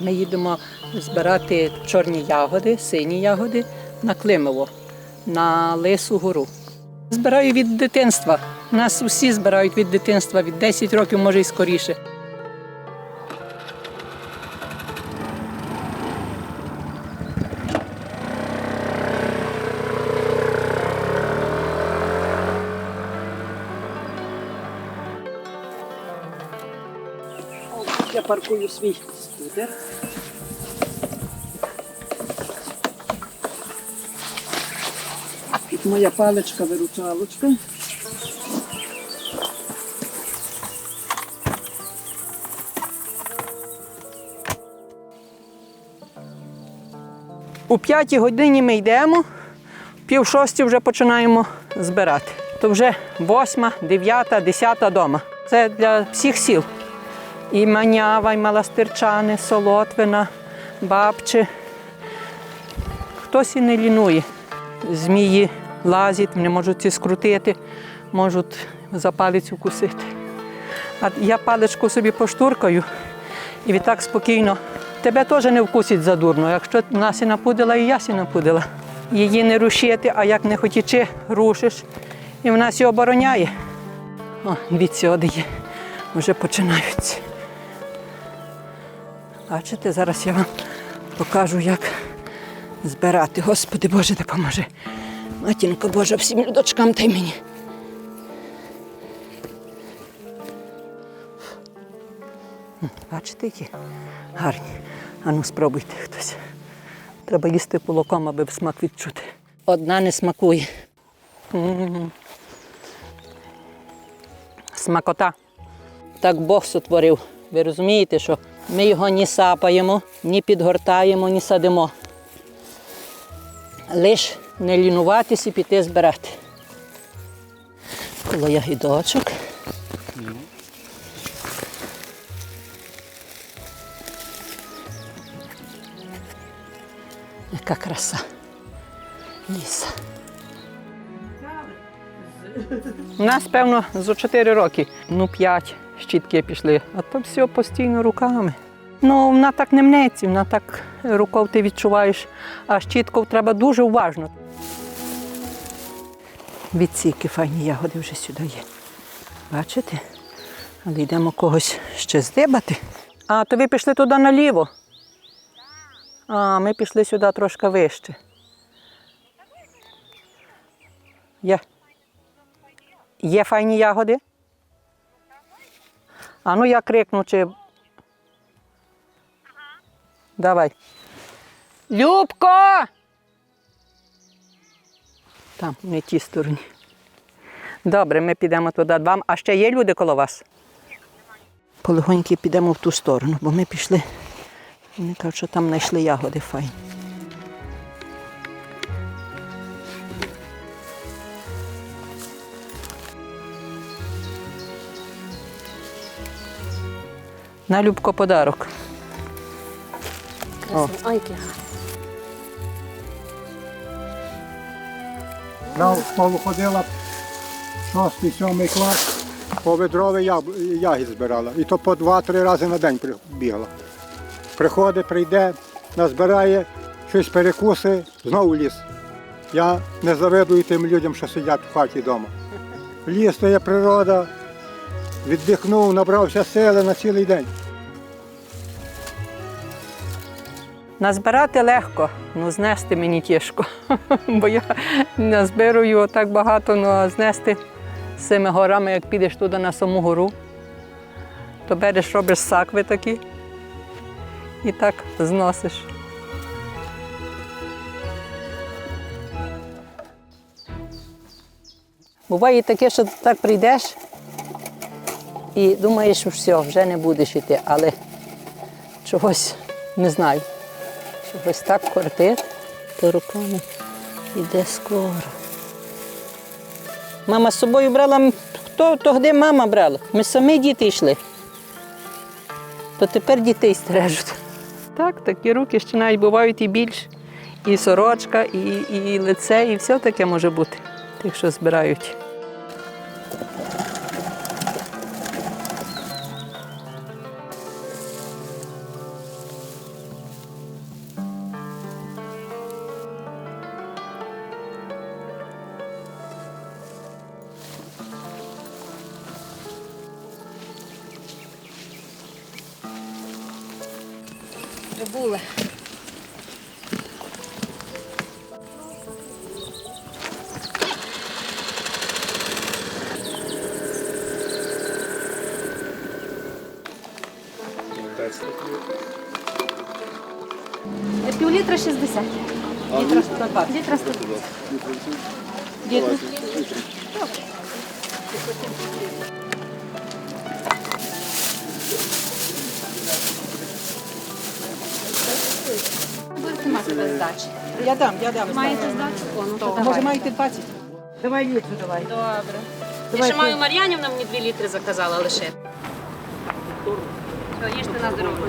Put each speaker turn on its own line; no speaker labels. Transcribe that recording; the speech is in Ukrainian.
Ми їдемо збирати чорні ягоди, сині ягоди на Климово, на Лису гору. Збираю від дитинства. Нас усі збирають від дитинства, від 10 років, може і скоріше. Я паркую свій скутер. Тут моя паличка виручалочка. У п'ятій годині ми йдемо, пів шості вже починаємо збирати. То вже восьма, дев'ята, десята дома. Це для всіх сіл. І Манява, і Маластирчани, Солотвина, Бабче. Хтось і не лінує. Змії лазять, вони можуть ці скрутити, можуть за палицю кусити. А я паличку собі поштуркаю і відтак спокійно. Тебе теж не вкусить задурно. Якщо вона сі напудила, і я сі напудила. Її не рушити, а як не хотічи, рушиш. І вона сі обороняє. О, від сьоди є. Вже починаються. Бачите, зараз я вам покажу, як збирати. Господи Боже, допоможи. Матінко Божа, всім людочкам та й мені. Бачите, які гарні. Ану, спробуйте хтось. Треба їсти полоком, аби смак відчути. Одна не смакує. Смакота. Так Бог сотворив. Ви розумієте, що ми його ні сапаємо, ні підгортаємо, ні садимо. Лиш не лінуватись і піти збирати. Коло ягідочок. Яка краса. Ліса. У нас, певно, за 4 роки, ну 5 щітки пішли, а то все постійно руками. Ну, вона так не мнеться, вона так рукою ти відчуваєш, а щіткою треба дуже уважно. Відсіки файні ягоди вже сюди є. Бачите? Але йдемо когось ще здибати. А, то ви пішли туди наліво. А, ми пішли сюди трошки вище. Є. Є файні ягоди? А ну я крикну, чи. Давай. Любко! Там, не ті стороні. Добре, ми підемо туди вам. А ще є люди коло вас? Полегоньки підемо в ту сторону, бо ми пішли. Вони кажуть, що там знайшли ягоди файні. На Любко подарок. О.
Ой, яке гарне.
Я в школу ходила шостий, сьомий клас, по ведрові яб- ягід збирала. І то по два-три рази на день при- бігала. Приходить, прийде, назбирає, щось перекуси, знову ліс. Я не завидую тим людям, що сидять в хаті вдома. Ліс то є природа, віддихнув, набрався сили на цілий день.
Назбирати легко, ну знести мені тяжко. Бо я назбирую так багато, ну а знести з цими горами, як підеш туди на саму гору, то береш, робиш сакви такі і так зносиш. Буває таке, що так прийдеш і думаєш, що все, вже не будеш йти, але чогось не знаю. Чогось так кортить, то руками йде скоро. Мама з собою брала, хто тоді мама брала? Ми самі діти йшли. То тепер дітей стережуть. Так, такі руки ще навіть бувають і більш. І сорочка, і, і лице, і все таке може бути, тих, що збирають.
Вже були. Е, Пів літра 60. Літра 120. Літра 120. Літра. Будете мати без здачі.
Я дам, я дам.
Маєте здачу? Ну, то
Може, маєте 20? Давай літру, давай.
Добре. Я ще маю Мар'янівна мені 2 літри заказала лише. Все, їжте на здоров'я.